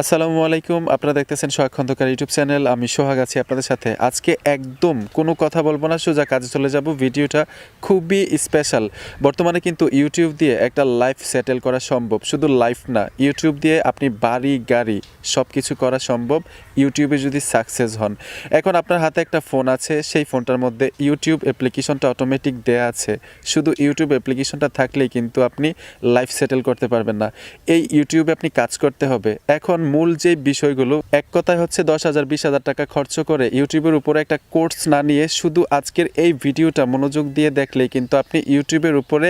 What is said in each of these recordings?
আসসালামু আলাইকুম, আপনারা দেখতেছেন সোহাগ খন্দকার ইউটিউব চ্যানেল। আমি সোহাগ আছি আপনাদের সাথে। আজকে একদম কোনো কথা বলব না, সোজা কাজে চলে যাব। ভিডিওটা খুবই স্পেশাল। বর্তমানে কিন্তু ইউটিউব দিয়ে একটা লাইফ সেটেল করা সম্ভব। শুধু লাইফ না, ইউটিউব দিয়ে আপনি বাড়ি, গাড়ি সব কিছু করা সম্ভব। ইউটিউবে যদি সাকসেস হন। এখন আপনার হাতে একটা ফোন আছে, সেই ফোনটার মধ্যে ইউটিউব অ্যাপ্লিকেশনটা অটোমেটিক দেয়া আছে। শুধু ইউটিউব অ্যাপ্লিকেশনটা থাকলেই কিন্তু আপনি লাইফ সেটেল করতে পারবেন না। এই ইউটিউবে আপনি কাজ করতে হবে। এখন মূল যে বিষয়গুলো, এক কথায় হচ্ছে দশ হাজার, বিশ হাজার টাকা খরচ করে ইউটিউবের উপরে একটা কোর্স না নিয়ে শুধু আজকের এই ভিডিওটা মনোযোগ দিয়ে দেখলেই কিন্তু আপনি ইউটিউবের উপরে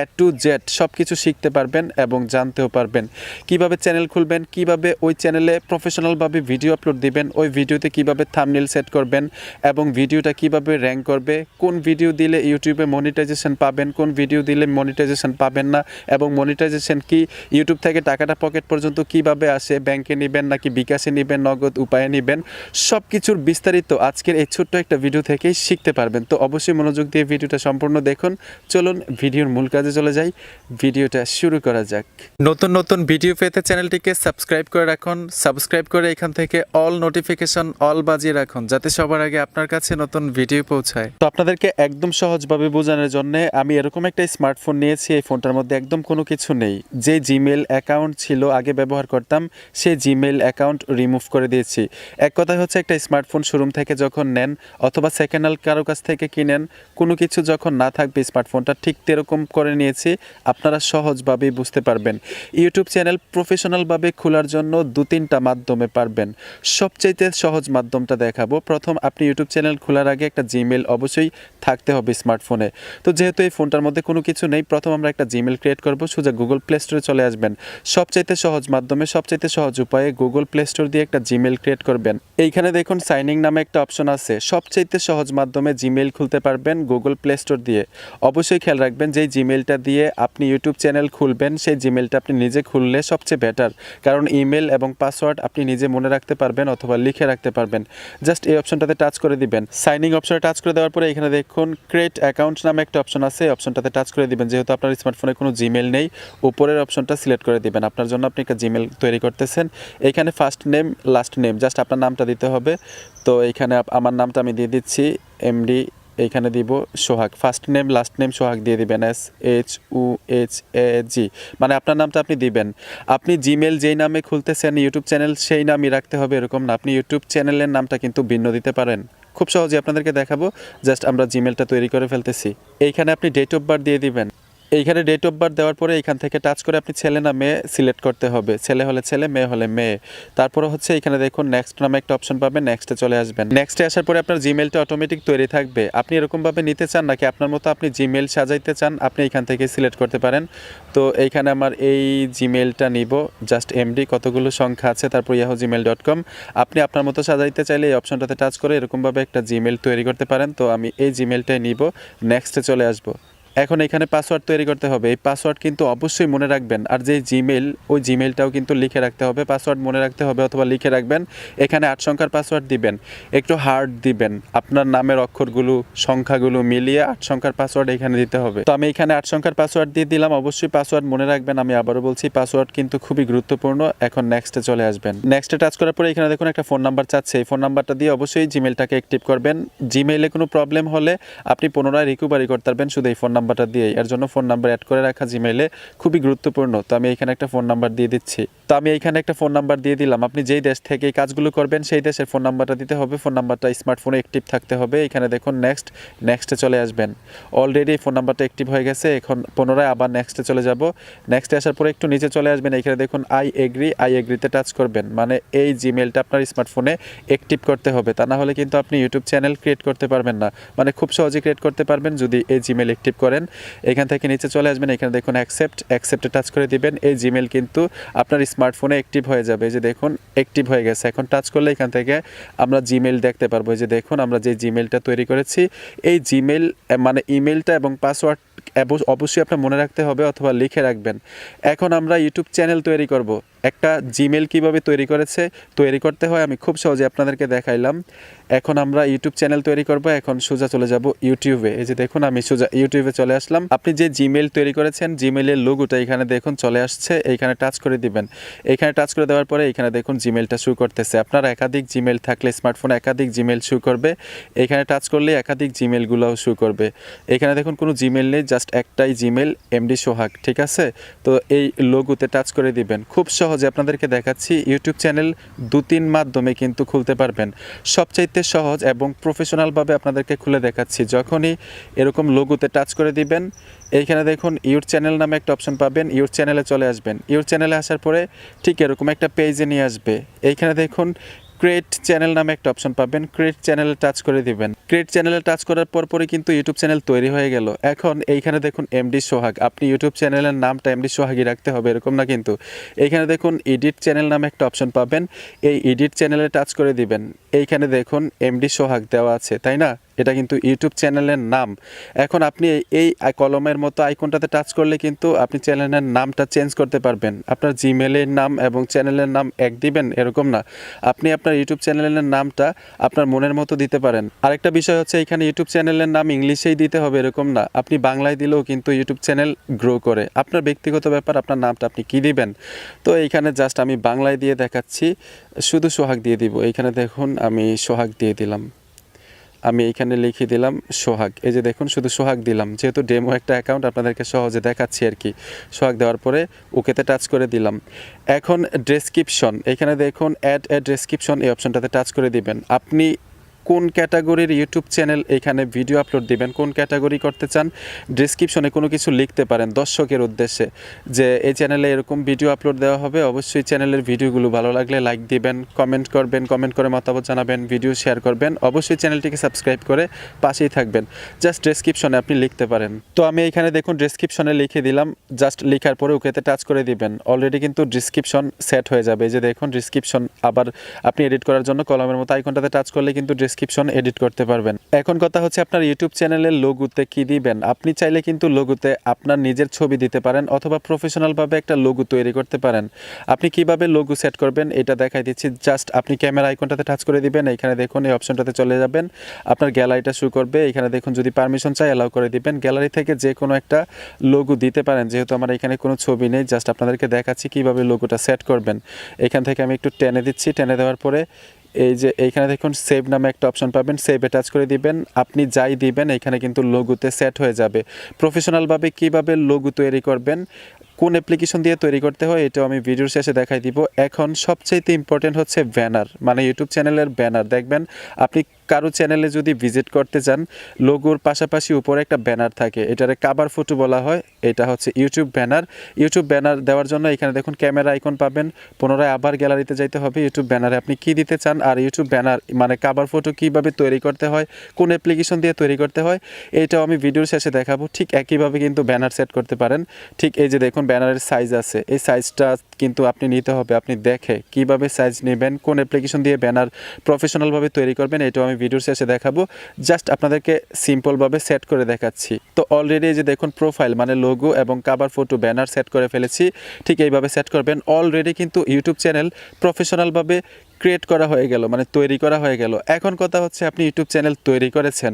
এ টু জেড সব কিছু শিখতে পারবেন এবং জানতেও পারবেন। কীভাবে চ্যানেল খুলবেন, কীভাবে ওই চ্যানেলে প্রফেশনালভাবে ভিডিও আপলোড দিবেন, ওই ভিডিওতে কীভাবে থামনেল সেট করবেন এবং ভিডিওটা কীভাবে র্যাঙ্ক করবে, কোন ভিডিও দিলে ইউটিউবে মনিটাইজেশন পাবেন, কোন ভিডিও দিলে মনিটাইজেশন পাবেন না এবং মনিটাইজেশন কি, ইউটিউব থেকে টাকাটা পকেট পর্যন্ত কীভাবে আসে ব্যাংকে নেবেন নাকি বিকাশে নেবেন নগদ উপায়ে নেবেন সব কিছুর বিস্তারিত আজকের এই ছোট্ট একটা ভিডিও থেকেই শিখতে পারবেন। তো অবশ্যই মনোযোগ দিয়ে ভিডিওটা সম্পূর্ণ দেখুন। চলুন ভিডিওর মূল কাজে চলে যাই। ভিডিওটা শুরু করা যাক। নতুন নতুন ভিডিও পেতে চ্যানেলটিকে সাবস্ক্রাইব করে রাখুন। সাবস্ক্রাইব করে এখান থেকে অল নোটিফিকেশন অল বাজিয়ে রাখুন যাতে সবার আগে আপনার কাছে নতুন ভিডিও পৌঁছায়। তো আপনাদেরকে একদম সহজভাবে বোঝানোর জন্য আমি এরকম একটা স্মার্টফোন নিয়েছি এই ফোনটার মধ্যে একদম কোনো কিছু নেই। যে জিমেল অ্যাকাউন্ট ছিল আগে ব্যবহার করতাম সেই জিমেল অ্যাকাউন্ট রিমুভ করে দিয়েছি। এক কথায় হচ্ছে একটা স্মার্টফোন শোরুম থেকে যখন নেন অথবা সেকেন্ড হ্যান্ড কারও কাছ থেকে কিনেন, কোনো কিছু যখন না থাকবে স্মার্টফোনটা ঠিক তেরকম করে নিয়েছি, আপনারা সহজভাবেই বুঝতে পারবেন। ইউটিউব চ্যানেল প্রফেশনালভাবে খোলার জন্য দু তিনটা মাধ্যমে পারবেন। সবচাইতে সহজ মাধ্যমটা দেখাবো। প্রথম, আপনি ইউটিউব চ্যানেল খোলার আগে একটা জিমেল অবশ্যই থাকতে হবে স্মার্টফোনে। তো যেহেতু এই ফোনটার মধ্যে কোনো কিছু নেই, প্রথম আমরা একটা জিমেল ক্রিয়েট করব, সোজা গুগল প্লে স্টোরে চলে আসবেন। সবচাইতে সহজ মাধ্যমে সবচাইতে সহজ উপায়ে গুগল প্লে স্টোর দিয়ে একটা জিমেল ক্রিয়েট করবেন। এইখানে দেখুন সাইনিং নামে একটা অপশন আছে। সবচাইতে সহজ মাধ্যমে জিমেল খুলতে পারবেন গুগল প্লে স্টোর দিয়ে। অবশ্যই খেয়াল রাখবেন যে জিমেলটা দিয়ে আপনি ইউটিউব চ্যানেল খুলবেন, সেই জিমেলটা আপনি নিজে খুললে সবচেয়ে বেটার কারণ ইমেল এবং পাসওয়ার্ড আপনি নিজে মনে রাখতে পারবেন অথবা লিখে রাখতে পারবেন। জাস্ট এই অপশনটাতে টাচ করে দিবেন। সাইনিং অপশনে টাচ করে দেওয়ার পরে এখানে দেখুন ক্রিয়েট অ্যাকাউন্ট নামে একটা অপশন আছে। এই অপশনটাতে টাচ করে দিবেন। যেহেতু আপনার স্মার্টফোনে কোনো জিমেল নেই, উপরের অপশনটা সিলেক্ট করে দিবেন। আপনার জন্য আপনি একটা জিমেল তৈরি করতেছেন। এখানে first name last name just আপনার নামটা দিতে হবে। তো এখানে আমার নামটা আমি দিয়ে দিচ্ছি এমডি এইখানে দিব Sohag. First name last name Sohag দিয়ে দিবেন S H U H A G মানে আপনার নামটা আপনি দিবেন। আপনি জিমেল যেই নামে খুলতেছেন ইউটিউব চ্যানেল সেই নামই রাখতে হবে, এরকম না। আপনি ইউটিউব চ্যানেলের নামটা কিন্তু ভিন্ন দিতে পারেন। খুব সহজে আপনাদেরকে দেখাবো, জাস্ট আমরা জিমেলটা তৈরি করে ফেলতেছি। এইখানে আপনি ডেট অফ বার্থ দিয়ে দিবেন। এইখানে ডেট অফ বার্থ দেওয়ার পরে এখান থেকে টাচ করে আপনি ছেলে না মেয়ে সিলেক্ট করতে হবে। ছেলে হলে ছেলে, মেয়ে হলে মেয়ে। তারপরে হচ্ছে এখানে দেখুন নেক্সট নামে একটা অপশন পাবেন নেক্সটে চলে আসবেন। নেক্সটে আসার পরে আপনার জিমেলটা অটোমেটিক তৈরি থাকবে। আপনি এরকমভাবে নিতে চান নাকি আপনার মতো আপনি জিমেল সাজাইতে চান, আপনি এখান থেকে সিলেক্ট করতে পারেন। তো এইখানে আমার এই জিমেলটা নিব জাস্ট এমডি কতগুলো সংখ্যা আছে, তারপর ইয়াহু জিমেল ডট কম আপনি আপনার মতো সাজাইতে চাইলে এই অপশনটাতে টাচ করে এরকমভাবে একটা জিমেল তৈরি করতে পারেন। তো আমি এই জিমেলটাই নিব নেক্সটে চলে আসব। এখন এখানে পাসওয়ার্ড তৈরি করতে হবে। এই পাসওয়ার্ড কিন্তু অবশ্যই মনে রাখবেন। আর যে জিমেল ওই জিমেলটাও কিন্তু লিখে রাখতে হবে। পাসওয়ার্ড মনে রাখতে হবে অথবা লিখে রাখবেন। এখানে আট সংখ্যার পাসওয়ার্ড দিবেন। একটু হার্ড দিবেন। আপনার নামের অক্ষরগুলো, সংখ্যাগুলো মিলিয়ে আট সংখ্যার পাসওয়ার্ড এখানে দিতে হবে। তো আমি এখানে আট সংখ্যার পাসওয়ার্ড দিয়ে দিলাম। অবশ্যই পাসওয়ার্ড মনে রাখবেন। আমি আবারও বলছি পাসওয়ার্ড কিন্তু খুবই গুরুত্বপূর্ণ। এখন নেক্সটে চলে আসবেন। নেক্সটে টাচ করার পরে এখানে দেখুন একটা ফোন নাম্বার চাচ্ছে। এই ফোন নাম্বারটা দিয়ে অবশ্যই জিমেলটাকে অ্যাক্টিভ করবেন। জিমেইলে কোনো প্রবলেম হলে আপনি পুনরায় রিকভারি করতে পারবেন। শুধু এই ফোন নাম্বারটা দিয়ে এর জন্য ফোন নাম্বার অ্যাড করে রাখা জিমেইলে খুবই গুরুত্বপূর্ণ। তো আমি এখানে একটা ফোন নাম্বার দিয়ে দিচ্ছি। তো আমি এখানে একটা ফোন নাম্বার দিয়ে দিলাম। আপনি যেই দেশ থেকে এই কাজগুলো করবেন, সেই দেশের ফোন নাম্বারটা দিতে হবে। ফোন নাম্বারটা স্মার্টফোনে অ্যাক্টিভ থাকতে হবে। এখানে দেখুন নেক্সট নেক্সটে চলে আসবেন। অলরেডি ফোন নাম্বারটা অ্যাক্টিভ হয়ে গেছে। এখন পুনরায় আবার নেক্সটে চলে যাব। নেক্সটে আসার পরে একটু নিচে চলে আসবেন। এখানে দেখুন আই এগ্রি আই এগ্রিতে টাচ করবেন। মানে এই জিমেলটা আপনার স্মার্টফোনে অ্যাক্টিভ করতে হবে। তা না হলে কিন্তু আপনি ইউটিউব চ্যানেল ক্রিয়েট করতে পারবেন না। মানে খুব সহজে ক্রিয়েট করতে পারবেন যদি এই জিমেল অ্যাক্টিভ করেন, এখান থেকে নিচে চলে আসবেন, এখানে দেখুন অ্যাকসেপ্ট অ্যাকসেপ্টে টাচ করে দিবেন। এই জিমেল কিন্তু আপনার স্মার্টফোনে অ্যাক্টিভ হয়ে যাবে। যে দেখুন অ্যাক্টিভ হয়ে গেছে। এখন টাচ করলে এখান থেকে আমরা জিমেল দেখতে পারব। যে দেখুন, আমরা যে জিমেলটা তৈরি করেছি, এই জিমেল মানে ইমেলটা এবং পাসওয়ার্ড অবশ্যই আপনার মনে রাখতে হবে অথবা লিখে রাখবেন। এখন আমরা ইউটিউব চ্যানেল তৈরি করব। একটা জিমেল কীভাবে তৈরি করেছে, তৈরি করতে হয় আমি খুব সহজে আপনাদেরকে দেখাইলাম। এখন আমরা ইউটিউব চ্যানেল তৈরি করব, এখন সোজা চলে যাব ইউটিউবে এই যে দেখুন, আমি সোজা ইউটিউবে চলে আসলাম। আপনি যে জিমেল তৈরি করেছেন জিমেলের লোগোটা এখানে দেখুন, চলে আসছে। এইখানে টাচ করে দিবেন। এইখানে টাচ করে দেওয়ার পরে এখানে দেখুন জিমেলটা শুরু করতেছে। আপনার একাধিক জিমেল থাকলে স্মার্টফোনে একাধিক জিমেল শুরু করবে। এখানে টাচ করলে একাধিক জিমেলগুলোও শুরু করবে। এখানে দেখুন, কোনো জিমেল নেই জাস্ট একটাই জিমেল এমডি সোহাগ ঠিক আছে? তো এই লোগোতে টাচ করে দিবেন। খুব সহজে আপনাদেরকে দেখাচ্ছি ইউটিউব চ্যানেল দু তিন মাধ্যমে কিন্তু খুলতে পারবেন। সবচাইতে সহজ এবং প্রফেশনালভাবে আপনাদেরকে খুলে দেখাচ্ছি। যখনই এরকম লোগোতে টাচ করে দিবেন, এইখানে দেখুন ইউর চ্যানেল নামে একটা অপশন পাবেন ইউর চ্যানেলে চলে আসবেন। ইউর চ্যানেলে আসার পরে ঠিক এরকম একটা পেজে নিয়ে আসবে। এইখানে দেখুন ক্রিয়েট চ্যানেল নামে একটা অপশন পাবেন। ক্রিয়েট চ্যানেলে টাচ করে দিবেন। ক্রিয়েট চ্যানেলে টাচ করার পর পরে কিন্তু ইউটিউব চ্যানেল তৈরি হয়ে গেল। এখন এইখানে দেখুন এমডি সোহাগ। আপনি ইউটিউব চ্যানেলের নামটা এমডি সোহাগই রাখতে হবে, এরকম না কিন্তু। এইখানে দেখুন এডিট চ্যানেল নামে একটা অপশন পাবেন। এই এডিট চ্যানেলে টাচ করে দিবেন। এইখানে দেখুন এমডি সোহাগ দেওয়া আছে, তাই না? এটা কিন্তু ইউটিউব চ্যানেলের নাম। এখন আপনি এই- কলমের মতো আইকনটাতে টাচ করলে কিন্তু আপনি চ্যানেলের নামটা চেঞ্জ করতে পারবেন। আপনার জিমেলের নাম এবং চ্যানেলের নাম এক দিবেন, এরকম না। আপনি আপনার ইউটিউব চ্যানেলের নামটা আপনার মনের মতো দিতে পারেন। আরেকটা বিষয় হচ্ছে, এখানে ইউটিউব চ্যানেলের নাম ইংলিশেই দিতে হবে, এরকম না। আপনি বাংলায় দিলেও কিন্তু ইউটিউব চ্যানেল গ্রো করে। আপনার ব্যক্তিগত ব্যাপার, আপনার নামটা আপনি কী দিবেন? তো এইখানে জাস্ট আমি বাংলায় দিয়ে দেখাচ্ছি, শুধু সোহাগ দিয়ে দিব। এইখানে দেখুন আমি সোহাগ দিয়ে দিলাম। আমি এখানে লিখে দিলাম, সোহাগ। এই যে দেখুন, শুধু সোহাগ দিলাম। যেহেতু ডেমো একটা অ্যাকাউন্ট আপনাদেরকে সহজে দেখাচ্ছি আর কি। সোহাগ দেওয়ার পরে ওকেতে টাচ করে দিলাম। এখন ডেসক্রিপশন এখানে দেখুন অ্যাড অ্যাড ডেসক্রিপশন এই অপশনটাতে টাচ করে দিবেন। আপনি কোন ক্যাটাগরির ইউটিউব চ্যানেল এখানে ভিডিও আপলোড দিবেন, কোন ক্যাটাগরি করতে চান ডিসক্রিপশনে কোনো কিছু লিখতে পারেন দর্শকের উদ্দেশ্যে যে এই চ্যানেলে এরকম ভিডিও আপলোড দেওয়া হবে। অবশ্যই চ্যানেলের ভিডিওগুলো ভালো লাগলে লাইক দিবেন কমেন্ট করবেন কমেন্ট করে মতামত জানাবেন ভিডিও শেয়ার করবেন। অবশ্যই চ্যানেলটিকে সাবস্ক্রাইব করে পাশেই থাকবেন। জাস্ট ডেসক্রিপশনে আপনি লিখতে পারেন। তো আমি এখানে দেখুন ডেসক্রিপশনে লিখে দিলাম। জাস্ট লেখার পরে ওকেতে টাচ করে দিবেন। অলরেডি কিন্তু ডিসক্রিপশন সেট হয়ে যাবে। এই যে দেখুন ডিসক্রিপশন আবার আপনি এডিট করার জন্য কলমের মতো আইকনটাতে টাচ করলে কিন্তু ডিসক্রিপশন এডিট করতে পারবেন। এখন কথা হচ্ছে আপনার ইউটিউব চ্যানেলের লোগোতে কি দিবেন। আপনি চাইলে কিন্তু লোগোতে আপনার নিজের ছবি দিতে পারেন অথবা প্রফেশনালভাবে একটা লোগো তৈরি করতে পারেন। আপনি কীভাবে লোগো সেট করবেন এটা দেখাই দিচ্ছি। জাস্ট আপনি ক্যামেরা আইকনটাতে টাচ করে দিবেন। এখানে দেখুন এই অপশনটাতে চলে যাবেন। আপনার গ্যালারিটা শুরু করবে। এখানে দেখুন যদি পারমিশন চাই অ্যালাউ করে দিবেন। গ্যালারি থেকে যে কোনো একটা লোগো দিতে পারেন। যেহেতু আমার এখানে কোনো ছবি নেই জাস্ট আপনাদেরকে দেখাচ্ছি কীভাবে লোগোটা সেট করবেন। এখান থেকে আমি একটু টেনে দিচ্ছি। টেনে দেওয়ার পরে এই যে এইখানে দেখুন সেভ নামে একটা অপশন পাবেন সেভ অ্যাটাচ করে দিবেন। আপনি যাই দিবেন, এখানে কিন্তু লোগোতে সেট হয়ে যাবে। প্রফেশনালভাবে কীভাবে লোগো তৈরি করবেন, কোন অ্যাপ্লিকেশন দিয়ে তৈরি করতে হয়, এটাও আমি ভিডিওর শেষে দেখাই দিব। এখন সবচেয়ে ইম্পর্টেন্ট হচ্ছে ব্যানার মানে ইউটিউব চ্যানেলের ব্যানার দেখবেন, আপনি কারও চ্যানেলে যদি ভিজিট করতে চান লোগোর পাশাপাশি উপরে একটা ব্যানার থাকে। এটারে কাবার ফটো বলা হয়। এটা হচ্ছে ইউটিউব ব্যানার ইউটিউব ব্যানার দেওয়ার জন্য এখানে দেখুন ক্যামেরা আইকন পাবেন। পুনরায় আবার গ্যালারিতে যাইতে হবে। ইউটিউব ব্যানারে আপনি কি দিতে চান আর ইউটিউব ব্যানার মানে কাবার ফটো কীভাবে তৈরি করতে হয়, কোন অ্যাপ্লিকেশন দিয়ে তৈরি করতে হয় এইটাও আমি ভিডিওর শেষে দেখাবো। ঠিক একইভাবে কিন্তু ব্যানার সেট করতে পারেন। ঠিক এই যে দেখুন ব্যানারের সাইজ আছে। এই সাইজটা কিন্তু আপনি নিতে হবে। আপনি দেখে কীভাবে সাইজ নেবেন, কোন অ্যাপ্লিকেশন দিয়ে ব্যানার প্রফেশনালভাবে তৈরি করবেন, এটাও আমি ভিডিওর শেষে দেখাবো। জাস্ট আপনাদেরকে সিম্পলভাবে সেট করে দেখাচ্ছি। তো অলরেডি যে দেখুন প্রোফাইল মানে লোগো এবং কাবার ফটো ব্যানার সেট করে ফেলেছি। ঠিক এইভাবে সেট করবেন। অলরেডি কিন্তু ইউটিউব চ্যানেল প্রফেশনালভাবে ক্রিয়েট করা হয়ে গেল মানে তৈরি করা হয়ে গেল। এখন কথা হচ্ছে আপনি ইউটিউব চ্যানেল তৈরি করেছেন।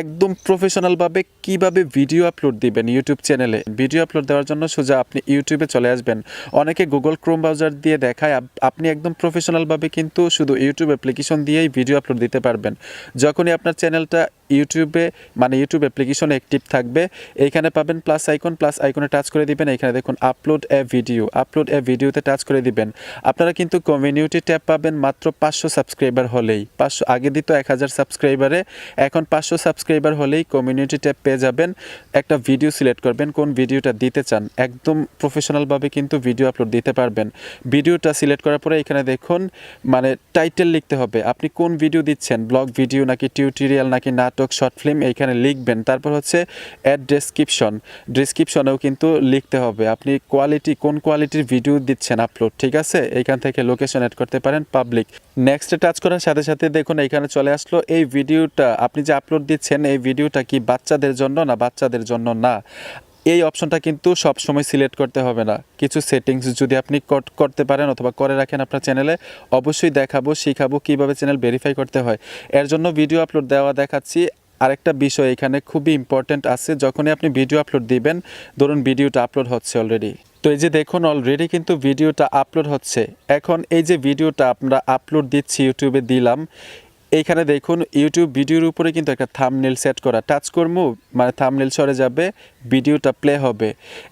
একদম প্রফেশনালভাবে কীভাবে ভিডিও আপলোড দিবেন ইউটিউব চ্যানেলে ভিডিও আপলোড দেওয়ার জন্য সোজা আপনি ইউটিউবে চলে আসবেন। অনেকে গুগল ক্রোম ব্রাউজার দিয়ে দেখায় আপনি একদম প্রফেশনালভাবে কিন্তু শুধু ইউটিউব অ্যাপ্লিকেশন দিয়েই ভিডিও আপলোড দিতে পারবেন। যখনই আপনার চ্যানেলটা ইউটিউবে মানে ইউটিউব অ্যাপ্লিকেশনে অ্যাক্টিভ থাকবে। এইখানে পাবেন প্লাস আইকন প্লাস আইকনে টাচ করে দিবেন। এখানে দেখুন upload a video upload a ভিডিওতে টাচ করে দিবেন। আপনারা কিন্তু কমিউনিটি ট্যাব পাবেন মাত্র পাঁচশো সাবস্ক্রাইবার হলেই। পাঁচশো, আগে দিত এক হাজার সাবস্ক্রাইবারে এখন পাঁচশো সাবস্ক্রাইবার হলেই কমিউনিটি ট্যাব পেয়ে যাবেন। একটা ভিডিও সিলেক্ট করবেন, কোন ভিডিওটা দিতে চান। একদম প্রফেশনালভাবে কিন্তু ভিডিও আপলোড দিতে পারবেন। ভিডিওটা সিলেক্ট করার পরে এখানে দেখুন মানে টাইটেল লিখতে হবে। আপনি কোন ভিডিও দিচ্ছেন? ব্লগ ভিডিও নাকি টিউটোরিয়াল নাকি নাটক? শর্ট ফিল্ম এইখানে লিখবেন। তারপর হচ্ছে অ্যাড ডেসক্রিপশন ডেসক্রিপশনেও কিন্তু লিখতে হবে। আপনি কোয়ালিটি কোন কোয়ালিটির ভিডিও দিচ্ছেন আপলোড ঠিক আছে? এইখান থেকে লোকেশন অ্যাড করতে পারেন পাবলিক নেক্সটে টাচ করার সাথে সাথে দেখুন এখানে চলে আসলো এই ভিডিওটা আপনি যে আপলোড দিচ্ছেন, এই ভিডিওটা কি বাচ্চাদের জন্য না বাচ্চাদের জন্য না? এই অপশনটা কিন্তু সব সময় সিলেক্ট করতে হবে না। কিছু সেটিংস যদি আপনি কর- করতে পারেন অথবা করে রাখেন আপনার চ্যানেলে, অবশ্যই দেখাবো, শিখাবো কীভাবে চ্যানেল ভেরিফাই করতে হয়। এর জন্য ভিডিও আপলোড দেওয়া দেখাচ্ছি। আরেকটা বিষয় এখানে খুবই ইম্পর্ট্যান্ট আছে, যখনই আপনি ভিডিও আপলোড দিবেন, ধরুন ভিডিওটা আপলোড হচ্ছে অলরেডি তো এই যে দেখুন অলরেডি কিন্তু ভিডিওটা আপলোড হচ্ছে। এখন এই যে ভিডিওটা আমরা আপলোড দিচ্ছি ইউটিউবে দিলাম এইখানে দেখুন ইউটিউব ভিডিওর উপরে কিন্তু একটা থামনেল সেট করা। টাচ করব মানে থামনেল সরে যাবে, ভিডিওটা প্লে হবে।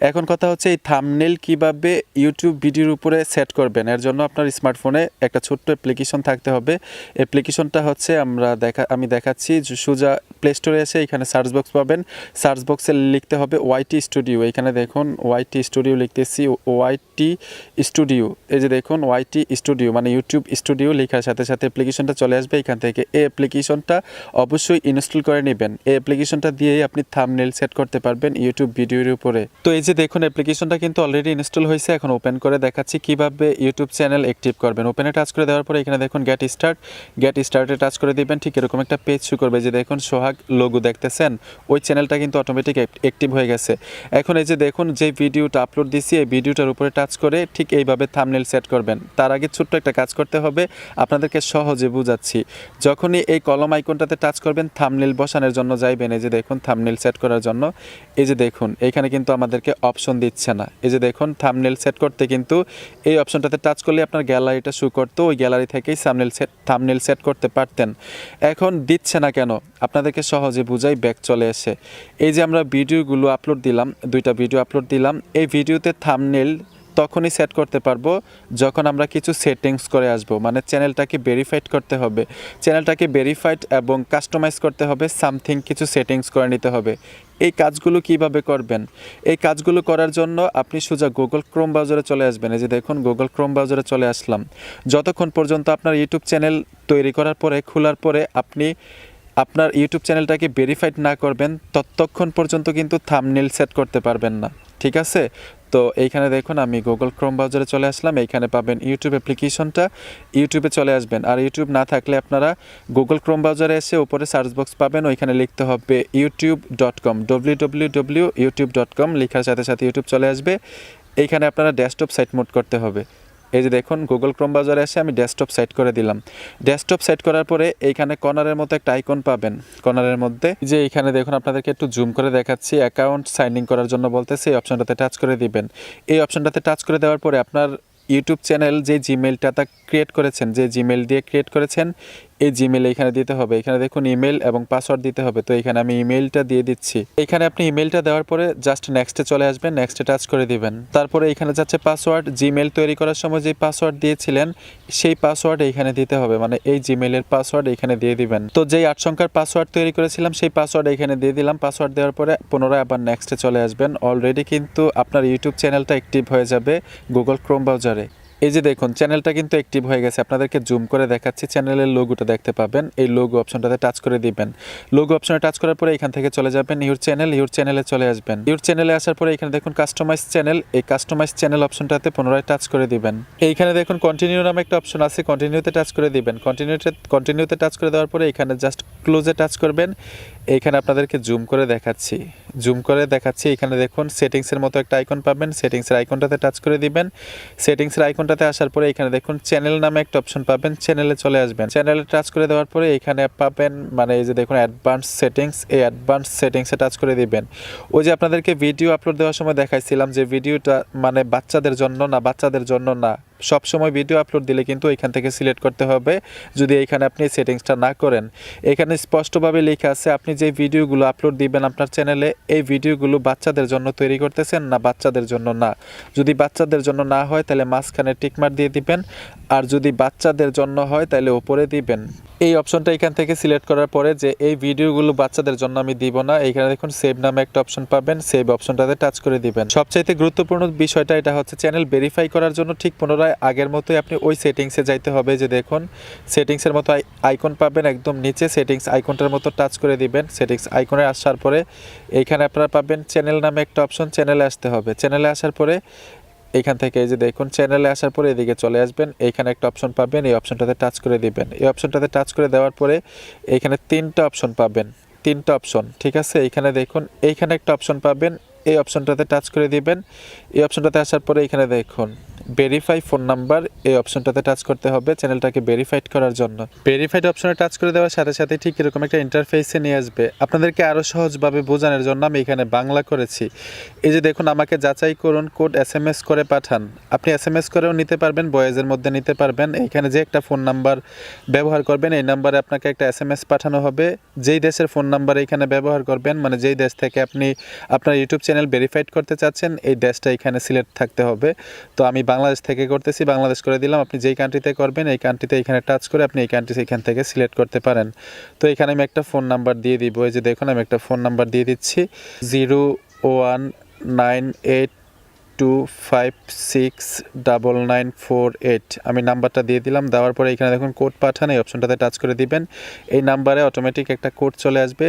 এখন কথা হচ্ছে, এই থামনেল কীভাবে ইউটিউব ভিডিওর উপরে সেট করবেন? এর জন্য আপনার স্মার্টফোনে একটা ছোট্ট অ্যাপ্লিকেশন থাকতে হবে। অ্যাপ্লিকেশনটা হচ্ছে, আমরা দেখা, আমি দেখাচ্ছি সুজা প্লে স্টোরে এসে এখানে সার্চ বক্স পাবেন। সার্চ বক্সে লিখতে হবে ওয়াইটি স্টুডিও এখানে দেখুন ওয়াইটি স্টুডিও লিখতেছি ওয়াইটি স্টুডিও এই যে দেখুন ওয়াইটি স্টুডিও মানে ইউটিউব স্টুডিও লেখার সাথে সাথে অ্যাপ্লিকেশনটা চলে আসবে, এখান থেকে এই অ্যাপ্লিকেশনটা অবশ্যই ইনস্টল করে নেবেন। এই অ্যাপ্লিকেশনটা দিয়েই আপনি থামনেল সেট করতে পারবেন ইউটিউব ভিডিওর উপরে। তো এই যে দেখুন অ্যাপ্লিকেশনটা কিন্তু অলরেডি ইনস্টল হয়েছে। এখন ওপেন করে দেখাচ্ছি কীভাবে ইউটিউব চ্যানেল অ্যাক্টিভ করবেন। ওপেনে টাচ করে দেওয়ার পরে এখানে দেখুন গেট স্টার্ট গেট স্টার্টে টাচ করে দিবেন। ঠিক এরকম একটা পেজ শু করবে। যে দেখুন, সোহাগ লোগো দেখতেছেন। ওই চ্যানেলটা কিন্তু অটোমেটিক অ্যাক্টিভ হয়ে গেছে। এখন এই যে দেখুন, যে ভিডিওটা আপলোড দিছি, এই ভিডিওটার উপরে টাচ করে ঠিক এইভাবে থামনেল সেট করবেন। তার আগে ছোট্ট একটা কাজ করতে হবে। আপনাদেরকে সহজে বুঝাচ্ছি। যখনই এই কলম আইকনটাতে টাচ করবেন থামনেল বসানোর জন্য যাইবেন। এই যে দেখুন থামনেল সেট করার জন্য। এই যে দেখুন, এখানে কিন্তু আমাদেরকে অপশন দিচ্ছে না। এই যে দেখুন থামনেল সেট করতে কিন্তু এই অপশনটাতে টাচ করলে আপনার গ্যালারিটা শু করতো। ওই গ্যালারি থেকেই সামনেল সেট থামনেল সেট করতে পারতেন। এখন দিচ্ছে না কেন? আপনাদেরকে সহজে বুঝাই ব্যাক চলে এসে। এই যে আমরা ভিডিওগুলো আপলোড দিলাম, দুইটা ভিডিও আপলোড দিলাম। এই ভিডিওতে থামনেল তখনই সেট করতে পারব যখন আমরা কিছু সেটিংস করে আসব। মানে চ্যানেলটাকে ভেরিফাইড করতে হবে। চ্যানেলটাকে ভেরিফাইড এবং কাস্টমাইজ করতে হবে সামথিং কিছু সেটিংস করে নিতে হবে। এই কাজগুলো কীভাবে করবেন? এই কাজগুলো করার জন্য আপনি সোজা গুগল ক্রোম ব্রাউজারে চলে আসবেন। এই যে দেখুন গুগল ক্রোম ব্রাউজারে চলে আসলাম। যতক্ষণ পর্যন্ত আপনার ইউটিউব চ্যানেল তৈরি করার পরে, খোলার পরে আপনি আপনার ইউটিউব চ্যানেলটাকে ভেরিফাইড না করবেন, ততক্ষণ পর্যন্ত কিন্তু থামনেল সেট করতে পারবেন না, ঠিক আছে? তো এইখানে দেখুন, আমি গুগল ক্রোম ব্রাউজারে চলে আসলাম, এইখানে পাবেন ইউটিউব অ্যাপ্লিকেশনটা ইউটিউবে চলে আসবেন। আর ইউটিউব না থাকলে আপনারা গুগল ক্রোম ব্রাউজারে এসে উপরে সার্চ বক্স পাবেন, ওইখানে লিখতে হবে YouTube dot com W W W YouTube dot com সাথে সাথে ইউটিউব চলে আসবে। এইখানে আপনারা ডেস্কটপ সাইট মোড করতে হবে। এই যে দেখুন গুগল ক্রোম বাজারে এসে আমি ডেস্কটপ সেট করে দিলাম। ডেস্কটপ সেট করার পরে এইখানে কর্নারের মতো একটা আইকন পাবেন। কর্নারের মধ্যে যে এইখানে দেখুন, আপনাদেরকে একটু জুম করে দেখাচ্ছি। অ্যাকাউন্ট সাইনিং ইন করার জন্য বলতেছে, এই অপশনটাতে টাচ করে দিবেন। এই অপশনটাতে টাচ করে দেওয়ার পরে আপনার ইউটিউব চ্যানেল যে জিমেলটা তা ক্রিয়েট করেছেন, যে জিমেল দিয়ে ক্রিয়েট করেছেন এই জিমেল এখানে দিতে হবে। এখানে দেখুন ইমেল এবং পাসওয়ার্ড দিতে হবে। তো এখানে আমি ইমেলটা দিয়ে দিচ্ছি। এখানে আপনি ইমেলটা দেওয়ার পরে জাস্ট নেক্সটে চলে আসবেন নেক্সটে টাচ করে দিবেন। তারপরে এখানে যাচ্ছে পাসওয়ার্ড জিমেল তৈরি করার সময় যে পাসওয়ার্ড দিয়েছিলেন, সেই পাসওয়ার্ড এখানে দিতে হবে। মানে এই জিমেলের পাসওয়ার্ড এখানে দিয়ে দিবেন। তো যেই আট সংখ্যার পাসওয়ার্ড তৈরি করেছিলাম, সেই পাসওয়ার্ড এখানে দিয়ে দিলাম। পাসওয়ার্ড দেওয়ার পরে পুনরায় আবার নেক্সটে চলে আসবেন। অলরেডি কিন্তু আপনার ইউটিউব চ্যানেলটা অ্যাক্টিভ হয়ে যাবে গুগল ক্রোম ব্রাউজারে এই যে দেখুন চ্যানেলটা কিন্তু অ্যাক্টিভ হয়ে গেছে। আপনাদেরকে জুম করে দেখাচ্ছি। চ্যানেলের লোগোটা দেখতে পাবেন। এই লোগো অপশনটাতে টাচ করে দিবেন। লোগো অপশনে টাচ করার পরে এখান থেকে চলে যাবেন ইউর চ্যানেল ইউর চ্যানেলে চলে আসবেন। ইউর চ্যানেলে আসার পরে এখানে দেখুন কাস্টমাইজ চ্যানেল এই কাস্টমাইজ চ্যানেল অপশনটাতে পুনরায় টাচ করে দিবেন। এইখানে দেখুন কন্টিনিউ নামে একটা অপশন আছে। কন্টিনিউতে টাচ করে দিবেন। কন্টিনিউতে কন্টিনিউতে টাচ করে দেওয়ার পরে এখানে জাস্ট ক্লোজে টাচ করবেন। এইখানে আপনাদেরকে জুম করে দেখাচ্ছি। জুম করে দেখাচ্ছি। এখানে দেখুন, সেটিংসের মতো একটা আইকন পাবেন। সেটিংসের আইকনটাতে টাচ করে দিবেন। সেটিংসের আইকনটাতে আসার পরে এখানে দেখুন চ্যানেল নামে একটা অপশন পাবেন। চ্যানেলে চলে আসবেন। চ্যানেলে টাচ করে দেওয়ার পরে এখানে পাবেন মানে এই যে দেখুন অ্যাডভান্স সেটিংস এই অ্যাডভান্স সেটিংসে টাচ করে দিবেন। ওই যে আপনাদেরকে ভিডিও আপলোড দেওয়ার সময় দেখাইছিলাম যে ভিডিওটা মানে বাচ্চাদের জন্য না, বাচ্চাদের জন্য না। সব সময় ভিডিও আপলোড দিলে কিন্তু এখান থেকে সিলেক্ট করতে হবে। যদি এখানে আপনি সেটিংসটা না করেন, এখানে স্পষ্টভাবে লেখা আছে, আপনি যে ভিডিওগুলো আপলোড দিবেন আপনার চ্যানেলে এই ভিডিওগুলো বাচ্চাদের জন্য তৈরি করতেছেন না বাচ্চাদের জন্য না? যদি বাচ্চাদের জন্য না হয়, তাহলে মাঝখানে টিকমার দিয়ে দিবেন। আর যদি বাচ্চাদের জন্য হয়, তাহলে ওপরে দিবেন। এই অপশনটা এখান থেকে সিলেক্ট করার পরে যে এই ভিডিওগুলো বাচ্চাদের জন্য আমি দিব না, এখানে দেখুন সেভ নামে একটা অপশন পাবেন সেভ অপশনটাতে টাচ করে দিবেন। সবচাইতে গুরুত্বপূর্ণ বিষয়টা এটা হচ্ছে চ্যানেল ভেরিফাই করার জন্য ঠিক পুনরায় আগের মতোই আপনি ওই সেটিংসে যাইতে হবে যে দেখুন সেটিংসের মতো আইকন পাবেন একদম নিচে সেটিংস আইকনটার মতো টাচ করে দিবেন। সেটিংস আইকনে আসার পরে এইখানে আপনারা পাবেন চ্যানেল নামে একটা অপশন চ্যানেলে আসতে হবে। চ্যানেলে আসার পরে এখান থেকে এই যে দেখুন চ্যানেলে আসার পরে এদিকে চলে আসবেন। এইখানে একটা অপশন পাবেন, এই অপশনটাতে টাচ করে দিবেন। এই অপশনটাতে টাচ করে দেওয়ার পরে এইখানে তিনটা অপশন পাবেন। তিনটা অপশন ঠিক আছে? এইখানে দেখুন এইখানে একটা অপশন পাবেন এই অপশনটাতে টাচ করে দিবেন। এই অপশনটাতে আসার পরে এখানে দেখুন ভেরিফাই ফোন নাম্বার এই অপশনটাতে টাচ করতে হবে চ্যানেলটাকে ভেরিফাইড করার জন্য। ভেরিফাইড অপশনে টাচ করে দেওয়ার সাথে সাথে ঠিক এরকম একটা ইন্টারফেসে নিয়ে আসবে। আপনাদেরকে আরও সহজভাবে বোঝানোর জন্য আমি এখানে বাংলা করেছি। এই যে দেখুন, আমাকে যাচাই করুন কোড এস এম এস করে পাঠান। আপনি এস এম এস করেও নিতে পারবেন বয়েজের মধ্যে নিতে পারবেন। এখানে যে একটা ফোন নাম্বার ব্যবহার করবেন, এই নাম্বারে আপনাকে একটা এস এম এস পাঠানো হবে। যেই দেশের ফোন নাম্বার এখানে ব্যবহার করবেন মানে যেই দেশ থেকে আপনি আপনার ইউটিউব চ্যানেল ভেরিফাইড করতে চাচ্ছেন, এই দেশটা এখানে সিলেক্ট থাকতে হবে। তো আমি বাংলাদেশ থেকে করতেছি, বাংলাদেশ করে দিলাম, আপনি যেই কান্ট্রিতে করবেন, এই কান্ট্রিতে এখানে টাচ করে আপনি এই কান্ট্রি এখান থেকে সিলেক্ট করতে পারেন। তো এখানে আমি একটা ফোন নাম্বার দিয়ে দিব, এই যে দেখুন, আমি একটা ফোন নাম্বার দিয়ে দিচ্ছি zero one nine eight two five six double nine four eight আমি নাম্বারটা দিয়ে দিলাম, দেওয়ার পরে এখানে দেখুন কোড পাঠান, এই অপশনটাতে টাচ করে দিবেন। এই নাম্বারে অটোমেটিক একটা কোড চলে আসবে,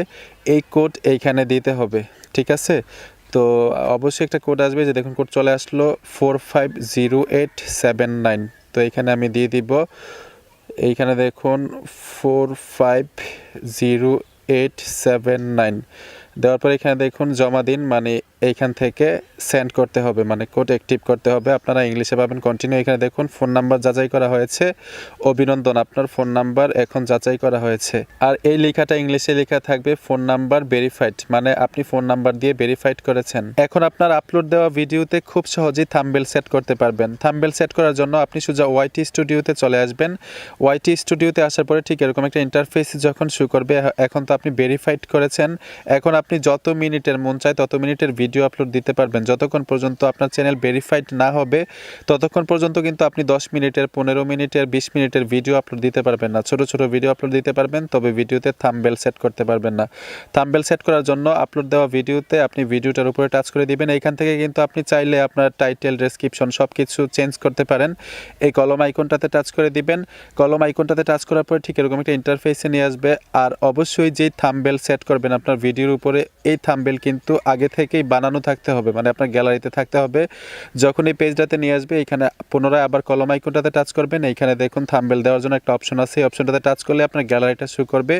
এই কোড এইখানে দিতে হবে, ঠিক আছে? তো অবশ্যই একটা কোড আসবে যে দেখুন কোড চলে আসলো four five zero eight seven nine তো এখানে আমি দিয়ে দিব। এইখানে দেখুন four five zero eight seven nine দেওয়ার পর এখানে দেখুন জমা দিন মানে এইখান থেকে সেন্ড করতে হবে মানে কোড অ্যাক্টিভ করতে হবে। আপনারা ইংলিশে পাবেন কন্টিনিউ এখানে দেখুন ফোন নাম্বার যাচাই করা হয়েছে। অভিনন্দন, আপনার ফোন নাম্বার এখন যাচাই করা হয়েছে। আর এই লেখাটা ইংলিশে লেখা থাকবে ফোন নাম্বার ভেরিফাইড মানে আপনি ফোন নাম্বার দিয়ে ভেরিফাইড করেছেন। এখন আপনার আপলোড দেওয়া ভিডিওতে খুব সহজেই থাম্বেল সেট করতে পারবেন। থাম্বেল সেট করার জন্য আপনি সোজা ওয়াইটি স্টুডিওতে চলে আসবেন। ওয়াইটি স্টুডিওতে আসার পরে ঠিক এরকম একটা ইন্টারফেস যখন শুরু করবে, এখন তো আপনি ভেরিফাইড করেছেন। এখন আপনি যত মিনিটের মন চায় তত মিনিটের ভিডিও আপলোড দিতে পারবেন। যতক্ষণ পর্যন্ত আপনার চ্যানেল ভেরিফাইড না হবে, ততক্ষণ পর্যন্ত কিন্তু আপনি দশ মিনিটের, পনেরো মিনিটের, বিশ মিনিটের ভিডিও আপলোড দিতে পারবেন না। ছোট ছোট ভিডিও আপলোড দিতে পারবেন, তবে ভিডিওতে থাম্বেল সেট করতে পারবেন না। থাম্বেল সেট করার জন্য আপলোড দেওয়া ভিডিওতে আপনি ভিডিওটার উপরে টাচ করে দিবেন। এইখান থেকে কিন্তু আপনি চাইলে আপনার টাইটেল ডেসক্রিপশন সব কিছু চেঞ্জ করতে পারেন। এই কলম আইকনটাতে টাচ করে দিবেন। কলম আইকনটাতে টাচ করার পরে ঠিক এরকম একটা ইন্টারফেসে নিয়ে আসবে। আর অবশ্যই যেই থাম্বেল সেট করবেন আপনার ভিডিওর উপরে, এই থাম্বেল কিন্তু আগে থেকেই বানানো থাকতে হবে মানে আপনার গ্যালারিতে থাকতে হবে। যখন এই পেজটাতে নিয়ে আসবে, এখানে পুনরায় আবার কলম আইকনটাতে টাচ করবেন। এইখানে দেখুন থাম্বেল দেওয়ার জন্য একটা অপশন আছে। এই অপশনটাতে টাচ করলে আপনার গ্যালারিটা শুরু করবে।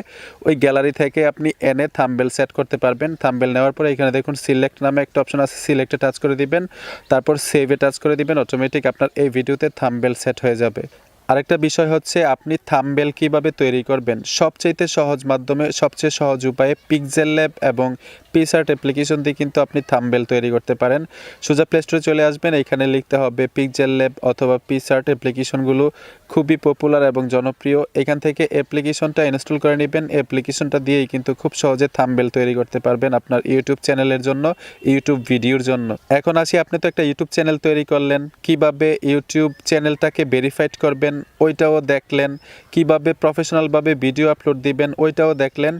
ওই গ্যালারি থেকে আপনি এনে থাম্বেল সেট করতে পারবেন। থাম্বেল নেওয়ার পরে এখানে দেখুন, সিলেক্ট নামে একটা অপশন আছে, সিলেক্টে টাচ করে দিবেন। তারপর সেভে টাচ করে দিবেন। অটোমেটিক আপনার এই ভিডিওতে থাম্বেল সেট হয়ে যাবে। আরেকটা বিষয় হচ্ছে, আপনি থাম্বেল কীভাবে তৈরি করবেন? সবচেয়ে সহজ মাধ্যমে, সবচেয়ে সহজ উপায়ে পিকজেল ল্যাব এবং পিসার্ট অ্যাপ্লিকেশন দিয়ে কিন্তু আপনি থাম্বেল তৈরি করতে পারেন। সোজা প্লে স্টোরে চলে আসবেন, এখানে লিখতে হবে পিকজেল ল্যাব অথবা পিসার্ট অ্যাপ্লিকেশনগুলো খুবই পপুলার এবং জনপ্রিয়। এখান থেকে অ্যাপ্লিকেশনটা ইনস্টল করে নেবেন। অ্যাপ্লিকেশনটা দিয়েই কিন্তু খুব সহজে থাম্বেল তৈরি করতে পারবেন আপনার ইউটিউব চ্যানেলের জন্য ইউটিউব ভিডিওর জন্য। এখন আসি, আপনি তো একটা ইউটিউব চ্যানেল তৈরি করলেন, কীভাবে ইউটিউব চ্যানেলটাকে ভেরিফাইড করবেন, ওইটাও দেখলেন, কীভাবে প্রফেশনালভাবে ভিডিও আপলোড দিবেন, ওইটাও দেখলেন।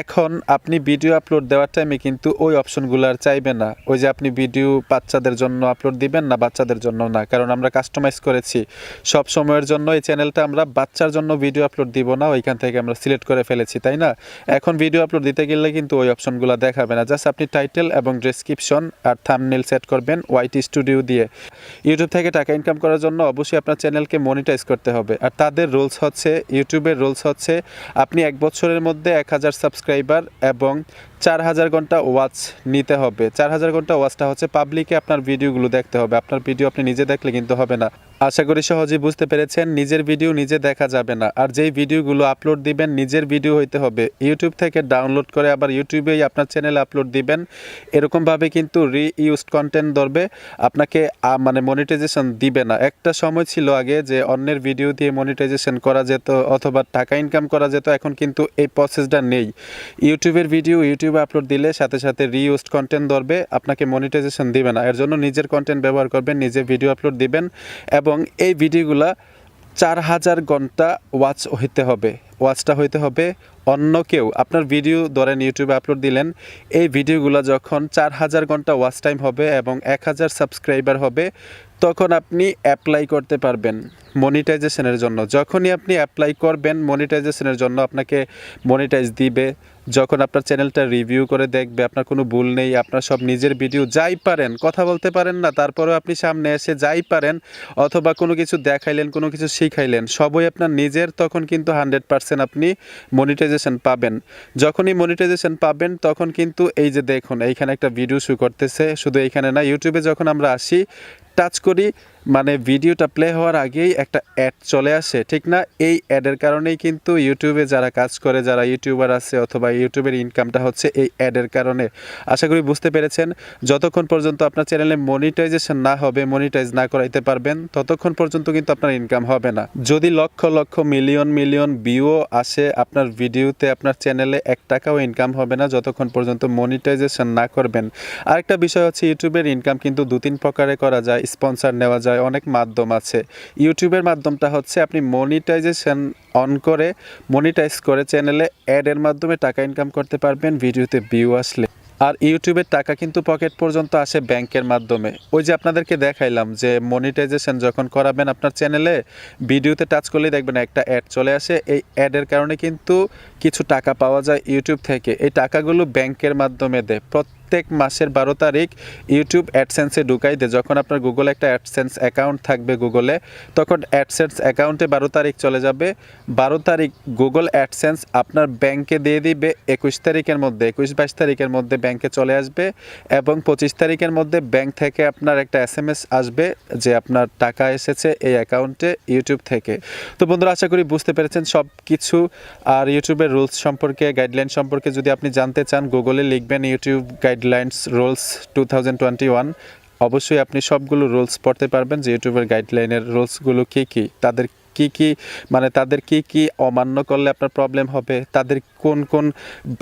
এখন আপনি ভিডিও আপলোড দেওয়ার টাইমে কিন্তু ওই অপশনগুলো আর চাইবে না। ওই যে আপনি ভিডিও বাচ্চাদের জন্য আপলোড দিবেন না, বাচ্চাদের জন্য না। কারণ আমরা কাস্টমাইজ করেছি। সব সময়ের জন্য এই চ্যানেলটা আমরা বাচ্চার জন্য ভিডিও আপলোড দিব না, ওইখান থেকে আমরা সিলেক্ট করে ফেলেছি, তাই না? এখন ভিডিও আপলোড দিতে গেলে কিন্তু ওই অপশনগুলো দেখাবে না। জাস্ট আপনি টাইটেল এবং ডেসক্রিপশন আর থামনেল সেট করবেন ওয়াইটি স্টুডিও দিয়ে। ইউটিউব থেকে টাকা ইনকাম করার জন্য অবশ্যই আপনার চ্যানেলকে মনিটাইজ করতে হবে। আর তাদের রুলস হচ্ছে ইউটিউবের রুলস হচ্ছে, আপনি এক বছরের মধ্যে এক হাজার সাবস্ক্রাইবার এবং চার হাজার ঘণ্টা ওয়াচ নিতে হবে। চার হাজার ঘণ্টা ওয়াচটা হচ্ছে পাবলিকে আপনার ভিডিওগুলো দেখতে হবে। আপনার ভিডিও আপনি নিজে দেখলে কিন্তু হবে না। আশা করি সহজেই বুঝতে পেরেছেন, নিজের ভিডিও নিজে দেখা যাবে না। আর যেই ভিডিওগুলো আপলোড দিবেন, নিজের ভিডিও হইতে হবে। ইউটিউব থেকে ডাউনলোড করে আবার ইউটিউবেই আপনার চ্যানেলে আপলোড দিবেন। এরকমভাবে কিন্তু রি ইউজড কন্টেন্ট ধরবে। আপনাকে মানে মনিটাইজেশন দিবে না। একটা সময় ছিল আগে যে অন্যের ভিডিও দিয়ে মনিটাইজেশন করা যেত অথবা টাকা ইনকাম করা যেত, এখন কিন্তু এই প্রসেসটা নেই। ইউটিউবের ভিডিও ইউটিউবে আপলোড দিলে সাথে সাথে রিউজড কন্টেন্ট ধরবে। আপনাকে মনিটাইজেশন দিবে না। এর জন্য নিজের কন্টেন্ট ব্যবহার করবেন, নিজে ভিডিও আপলোড দিবেন এবং এই ভিডিওগুলা চার হাজার ঘণ্টা ওয়াচ হইতে হবে। ওয়াচটা হইতে হবে অন্য কেউ। আপনার ভিডিও ধরেন ইউটিউবে আপলোড দিলেন, এই ভিডিওগুলো যখন চার হাজার ঘণ্টা ওয়াচ টাইম হবে এবং এক হাজার সাবস্ক্রাইবার হবে, তখন আপনি অ্যাপ্লাই করতে পারবেন। মনিটাইজেশনের জন্য। যখনই আপনি অ্যাপ্লাই করবেন মনিটাইজেশনের জন্য আপনাকে মনিটাইজ দিবে। যখন আপনার চ্যানেলটা রিভিউ করে দেখবে, আপনার কোনো ভুল নেই, আপনার সব নিজের ভিডিও যাই পারেন, কথা বলতে পারেন না, তারপরেও আপনি সামনে এসে যাই পারেন, অথবা কোনো কিছু দেখাইলেন, কোনো কিছু শিখাইলেন, সবই আপনার নিজের, তখন কিন্তু হান্ড্রেড পার্সেন্ট আপনি মনিটাইজেশন পাবেন। যখনই মনিটাইজেশন পাবেন, তখন কিন্তু এই যে দেখুন, এইখানে একটা ভিডিও শু করতেছে, শুধু এইখানে না ইউটিউবে যখন আমরা আসি টাচ করি মানে ভিডিওটা প্লে হওয়ার আগেই একটা অ্যাড চলে আসে, ঠিক না? এই অ্যাডের কারণেই কিন্তু ইউটিউবে যারা কাজ করে, যারা ইউটিউবার আছে অথবা ইউটিউবের ইনকামটা হচ্ছে এই অ্যাডের কারণে। আশা করি বুঝতে পেরেছেন। যতক্ষণ পর্যন্ত আপনার চ্যানেলে মনিটাইজেশন না হবে মনিটাইজ না করাইতে পারবেন, ততক্ষণ পর্যন্ত কিন্তু আপনার ইনকাম হবে না। যদি লক্ষ লক্ষ মিলিয়ন মিলিয়ন ভিউও আসে আপনার ভিডিওতে আপনার চ্যানেলে এক টাকাও ইনকাম হবে না যতক্ষণ পর্যন্ত মনিটাইজেশন না করবেন। আরেকটা বিষয় হচ্ছে ইউটিউবের ইনকাম কিন্তু দু তিন প্রকারে করা যায়। স্পন্সর নেওয়া যায় অনেক মাধ্যম আছে। ইউটিউবের মাধ্যমটা হচ্ছে আপনি মনিটাইজেশন অন করে মনিটাইজ করে চ্যানেলে অ্যাডের মাধ্যমে টাকা ইনকাম করতে পারবেন ভিডিওতে ভিউ আসলে। আর ইউটিউবের টাকা কিন্তু পকেট পর্যন্ত আসে ব্যাংকের মাধ্যমে। ওই যে আপনাদেরকে দেখাইলাম যে মনিটাইজেশন যখন করাবেন আপনার চ্যানেলে ভিডিওতে টাচ করলেই দেখবেন একটা অ্যাড চলে আসে। এই অ্যাডের কারণে কিন্তু কিছু টাকা পাওয়া যায় ইউটিউব থেকে। এই টাকাগুলো ব্যাংকের মাধ্যমে দেয়। প্রত্যেক মাসের বারো তারিখ ইউটিউব অ্যাডসেন্সে ঢুকাই দেয়। যখন আপনার গুগলে একটা অ্যাডসেন্স অ্যাকাউন্ট থাকবে গুগলে তখন অ্যাডসেন্স অ্যাকাউন্টে বারো তারিখ চলে যাবে। বারো তারিখ গুগল অ্যাডসেন্স আপনার ব্যাংকে দিয়ে দিবে। একুশ তারিখের মধ্যে, একুশ বাইশ তারিখের মধ্যে ব্যাংকে চলে আসবে এবং পঁচিশ তারিখের মধ্যে ব্যাংক থেকে আপনার একটা এস এম এস আসবে যে আপনার টাকা এসেছে এই অ্যাকাউন্টে ইউটিউব থেকে। তো বন্ধুরা, আশা করি বুঝতে পেরেছেন সব কিছু আর ইউটিউবের রুলস সম্পর্কে গাইডলাইন সম্পর্কে যদি আপনি জানতে চান গুগলে লিখবেন YouTube guidelines rules two thousand twenty one অবশ্যই আপনি সবগুলো রুলস পড়তে পারবেন যে ইউটিউবের গাইডলাইনের রুলসগুলো কী কী? তাদের কি কি মানে তাদের কি কি অমান্য করলে আপনার প্রবলেম হবে? তাদের কোন কোন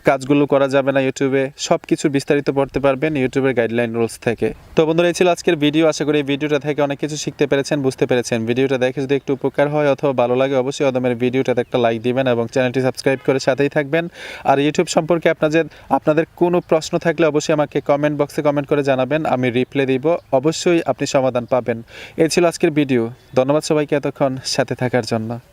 কাজগুলো করা যাবে না ইউটিউবে সব কিছু বিস্তারিত পড়তে পারবেন ইউটিউবের গাইডলাইন রুলস থেকে। তো বন্ধুরা, এই ছিল আজকের ভিডিও আশা করি এই ভিডিওটা থেকে অনেক কিছু শিখতে পেরেছেন, বুঝতে পেরেছেন। ভিডিওটা দেখে যদি একটু উপকার হয় অথবা ভালো লাগে, অবশ্যই অদমের ভিডিওটাতে একটা লাইক দিবেন এবং চ্যানেলটি সাবস্ক্রাইব করে সাথেই থাকবেন। আর ইউটিউব সম্পর্কে আপনাদের আপনাদের কোনো প্রশ্ন থাকলে অবশ্যই আমাকে কমেন্ট বক্সে কমেন্ট করে জানাবেন, আমি রিপ্লাই দিব। অবশ্যই আপনি সমাধান পাবেন। এই ছিল আজকের ভিডিও ধন্যবাদ সবাইকে এতক্ষণ সাথে থাকার জন্য।